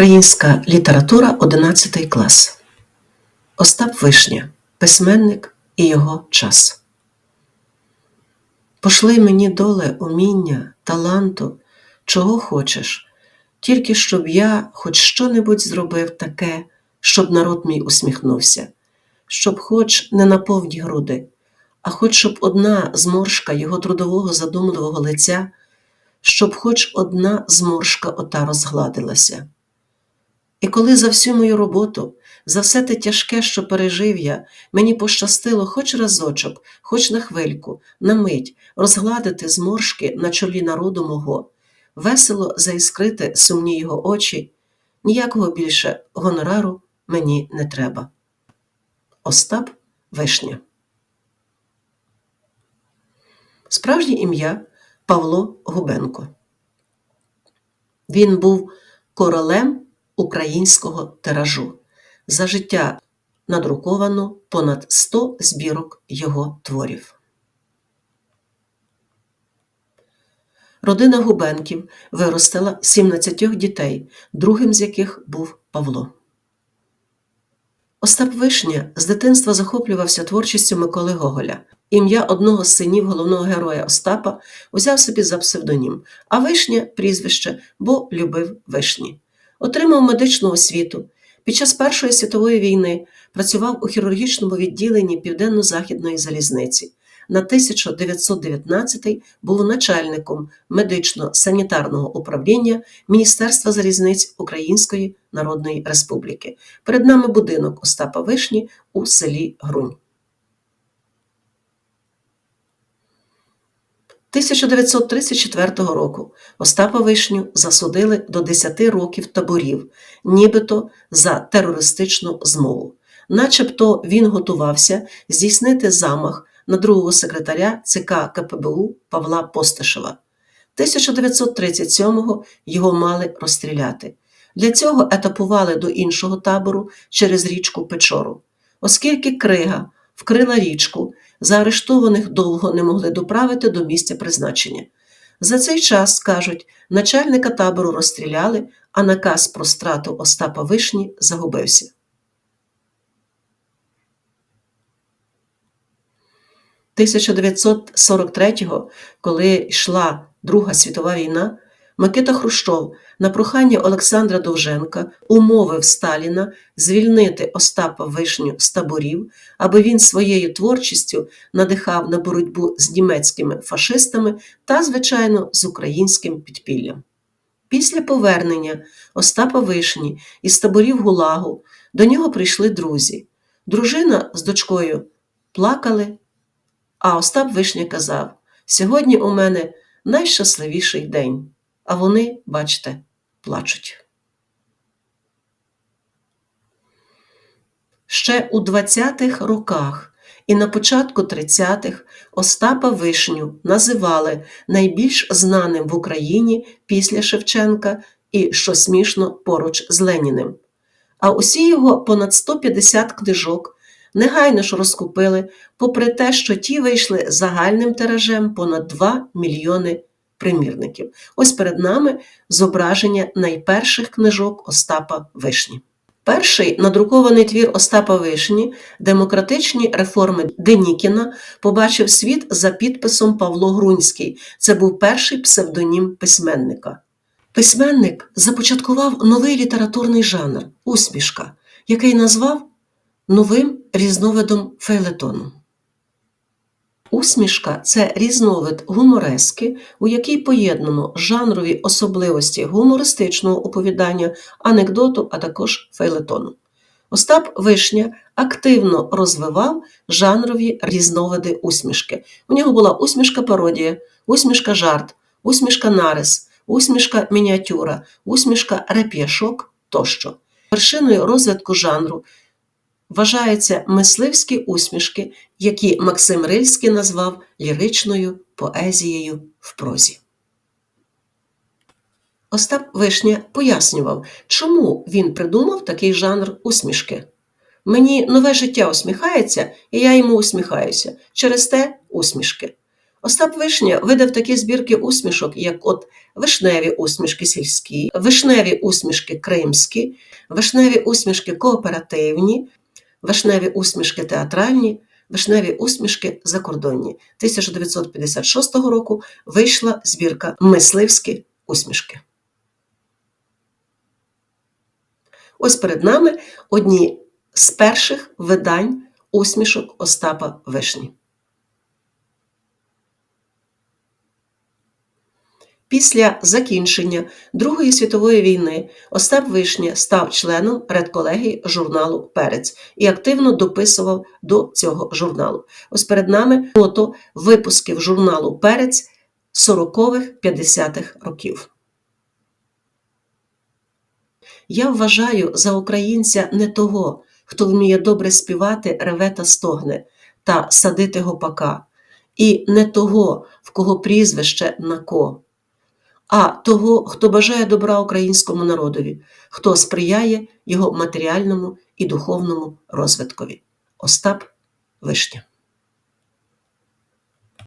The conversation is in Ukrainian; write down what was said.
Українська література 11 клас. Остап Вишня. Письменник і його час. Пошли мені доле уміння, таланту, чого хочеш, тільки щоб я хоч що-небудь зробив таке, щоб народ мій усміхнувся, щоб хоч не на повні груди, а хоч щоб одна зморшка його трудового задумливого лиця, щоб хоч одна зморшка ота розгладилася. І коли за всю мою роботу, за все те тяжке, що пережив я, мені пощастило хоч разочок, хоч на хвильку, на мить розгладити зморшки на чолі народу мого, весело заіскрити сумні його очі, ніякого більше гонорару мені не треба. Остап Вишня Справжнє ім'я Павло Губенко. Він був королем українського тиражу. За життя надруковано понад 100 збірок його творів. Родина Губенків виростила 17 дітей, другим з яких був Павло. Остап Вишня з дитинства захоплювався творчістю Миколи Гоголя. Ім'я одного з синів головного героя Остапа узяв собі за псевдонім, а Вишня прізвище, бо любив вишні. Отримав медичну освіту. Під час Першої світової війни працював у хірургічному відділенні Південно-Західної залізниці. На 1919 був начальником медично-санітарного управління Міністерства залізниць Української Народної Республіки. Перед нами будинок Остапа Вишні у селі Грунь. 1934 року Остапа Вишню засудили до 10 років таборів, нібито за терористичну змову. Начебто він готувався здійснити замах на другого секретаря ЦК КПБУ Павла Постишева. 1937-го його мали розстріляти. Для цього етапували до іншого табору через річку Печору. Оскільки крига вкрила річку, заарештованих довго не могли доправити до місця призначення. За цей час, кажуть, начальника табору розстріляли, а наказ про страту Остапа Вишні загубився. – 1943-го, коли йшла Друга світова війна, Микита Хрущов на прохання Олександра Довженка умовив Сталіна звільнити Остапа Вишню з таборів, аби він своєю творчістю надихав на боротьбу з німецькими фашистами та, звичайно, з українським підпіллям. Після повернення Остапа Вишні із таборів Гулагу до нього прийшли друзі. Дружина з дочкою плакали, а Остап Вишня казав: Сьогодні у мене найщасливіший день а вони, бачите, плачуть. Ще у 20-х роках і на початку 30-х Остапа Вишню називали найбільш знаним в Україні після Шевченка і, що смішно, поруч з Леніним. А усі його понад 150 книжок негайно ж розкупили, попри те, що ті вийшли загальним тиражем понад 2 мільйони примірників. Ось перед нами зображення найперших книжок Остапа Вишні. Перший надрукований твір Остапа Вишні Демократичні реформи Денікіна побачив світ за підписом Павло Грунський. Це був перший псевдонім письменника. Письменник започаткував новий літературний жанр усмішка, який назвав новим різновидом фейлетону. Усмішка це різновид гуморески, у якій поєднано жанрові особливості гумористичного оповідання, анекдоту, а також фейлетону. Остап Вишня активно розвивав жанрові різновиди усмішки. У нього була усмішка пародія, усмішка жарт, усмішка нарис, усмішка мініатюра, усмішка реп'яшок тощо. Вершиною розвитку жанру вважаються мисливські усмішки, які Максим Рильський назвав ліричною поезією в прозі. Остап Вишня пояснював, чому він придумав такий жанр усмішки. Мені нове життя усміхається, і я йому усміхаюся. Через те усмішки. Остап Вишня видав такі збірки усмішок, як от вишневі усмішки сільські, вишневі усмішки кримські, вишневі усмішки кооперативні, вишневі усмішки театральні, вишневі усмішки закордонні. 1956 року вийшла збірка Мисливські усмішки. Ось перед нами одні з перших видань усмішок Остапа Вишні. Після закінчення Другої світової війни Остап Вишня став членом редколегії журналу Перець і активно дописував до цього журналу. Ось перед нами фото випусків журналу Перець 40-х 50-х років. Я вважаю за українця не того, хто вміє добре співати реве та стогне та садити гопака, і не того, в кого прізвище на ко а того, хто бажає добра українському народові, хто сприяє його матеріальному і духовному розвиткові. Остап Вишня